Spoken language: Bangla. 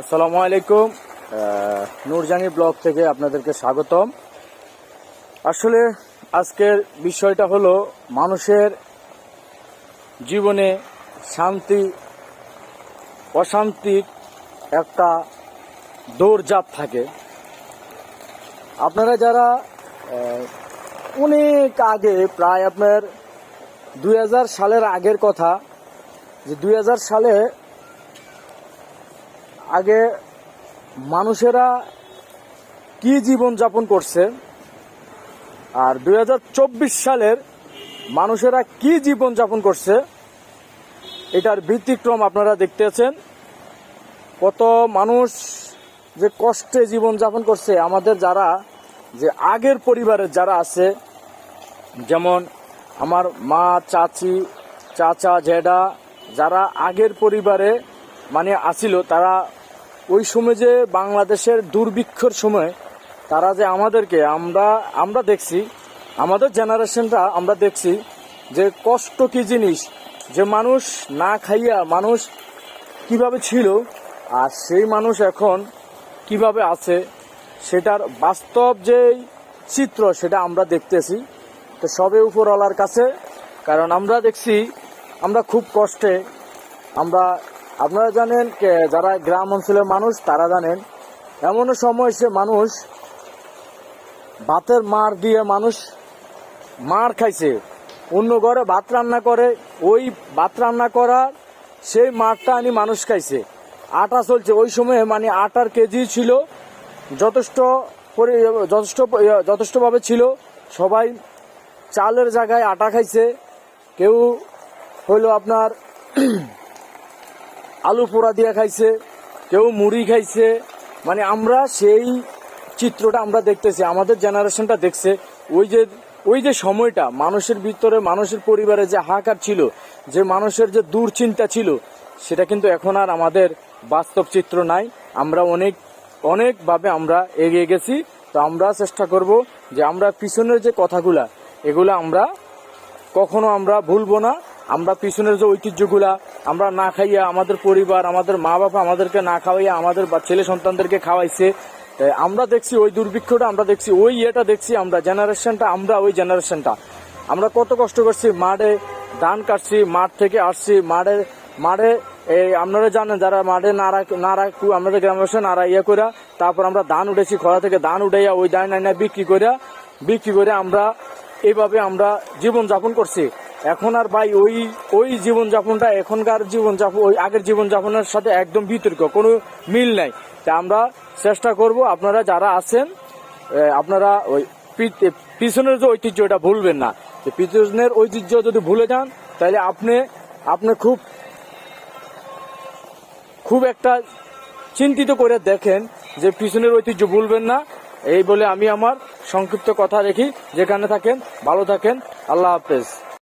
আসসালামু আলাইকুম। নূরজানি ব্লগ থেকে আপনাদেরকে স্বাগতম। আসলে আজকের বিষয়টা হলো মানুষের জীবনে শান্তি, অশান্তির একটা দৌড়জাপ থাকে। আপনারা যারা অনেক আগে, প্রায় আপনার দুই হাজার সালের আগের কথা, যে দুই হাজার সালে আগে মানুষেরা কি জীবন যাপন করছে? আর দু হাজার চব্বিশ সালের মানুষেরা কি জীবন যাপন করছে? এটার ব্যতিক্রম আপনারা দেখতেছেন কত মানুষ যে কষ্টে জীবন যাপন করছে, আমাদের যারা যে আগের পরিবারের যারা আছে, যেমন আমার মা, চাচি, চাচা জেডা যারা আগের পরিবারে মানে আসিল, তারা ওই সময় যে বাংলাদেশের দুর্ভিক্ষর সময়, তারা যে আমাদেরকে আমরা আমরা দেখছি, আমাদের জেনারেশনটা আমরা দেখছি যে কষ্ট কি জিনিস, যে মানুষ না খাইয়া মানুষ কীভাবে ছিল আর সেই মানুষ এখন কীভাবে আছে, সেটার বাস্তব যে চিত্র সেটা আমরা দেখতেছি। তো সবে উপরওয়ালার কাছে, কারণ আমরা দেখছি, আমরা খুব কষ্টে আমরা আপনারা জানেন যারা গ্রাম অঞ্চলের মানুষ, তারা জানেন এমন সময় সে মানুষ ভাতের মার দিয়ে মানুষ মার খাইছে। অন্য ঘরে ভাত রান্না করে, ওই ভাত রান্না করা, সেই মারটা আনি মানুষ খাইছে। আটা চলছে, ওই সময়ে মানে আটার কেজি ছিল, যথেষ্ট যথেষ্ট যথেষ্টভাবে ছিল। সবাই চালের জায়গায় আটা খাইছে। কেউ হইল আপনার আলু পোড়া দিয়ে খাইছে, কেউ মুড়ি খাইছে। মানে আমরা সেই চিত্রটা আমরা দেখতেছি, আমাদের জেনারেশনটা দেখছে। ওই যে ওই যে সময়টা, মানুষের ভিতরে, মানুষের পরিবারে যে হাহাকার ছিল, যে মানুষের যে দুশ্চিন্তা ছিল, সেটা কিন্তু এখন আর আমাদের বাস্তব চিত্র নাই। আমরা অনেক, অনেকভাবে আমরা এগিয়ে গেছি। তো আমরা চেষ্টা করব যে আমরা পিছনের যে কথাগুলা, এগুলো আমরা কখনো আমরা ভুলবো না। আমরা পিছনের যে ঐতিহ্যগুলা, আমরা না খাইয়া আমাদের পরিবার, আমাদের মা বাবা আমাদেরকে না খাওয়াইয়া আমাদের ছেলে সন্তানদেরকে খাওয়াইছে আমরা দেখছি ওই দুর্ভিক্ষটা, আমরা দেখছি ওই ইয়েটা, দেখছি আমরা জেনারেশনটা আমরা ওই জেনারেশনটা আমরা কত কষ্ট করছি, মাঠে ধান কাটছি, মাঠ থেকে আসছি, মাঠে মাঠে এই আপনারা জানেন যারা মাঠে নাড়া নাড়া আমাদের গ্রামে বসে নাড়া ইয়ে করে তারপর আমরা ধান উঠেছি, খরা থেকে ধান উঠাইয়া ওই ধান আইনা বিক্রি করে বিক্রি করে আমরা এইভাবে আমরা জীবন যাপন করছি। এখন আর ভাই ওই ওই জীবনযাপনটা, এখনকার জীবন যাপন ওই আগের জীবনযাপনের সাথে একদম বিতর্ক, কোনো মিল নাই। তা আমরা চেষ্টা করব, আপনারা যারা আছেন আপনারা ওই পিছনের যে ঐতিহ্য, এটা ভুলবেন না। পিছনের ঐতিহ্য যদি ভুলে যান, তাহলে আপনি আপনি খুব খুব একটা চিন্তিত করে দেখেন যে পিছনের ঐতিহ্য ভুলবেন না। এই বলে আমি আমার সংক্ষিপ্ত কথা রেখি। যেখানে থাকেন, ভালো থাকেন। আল্লাহ হাফেজ।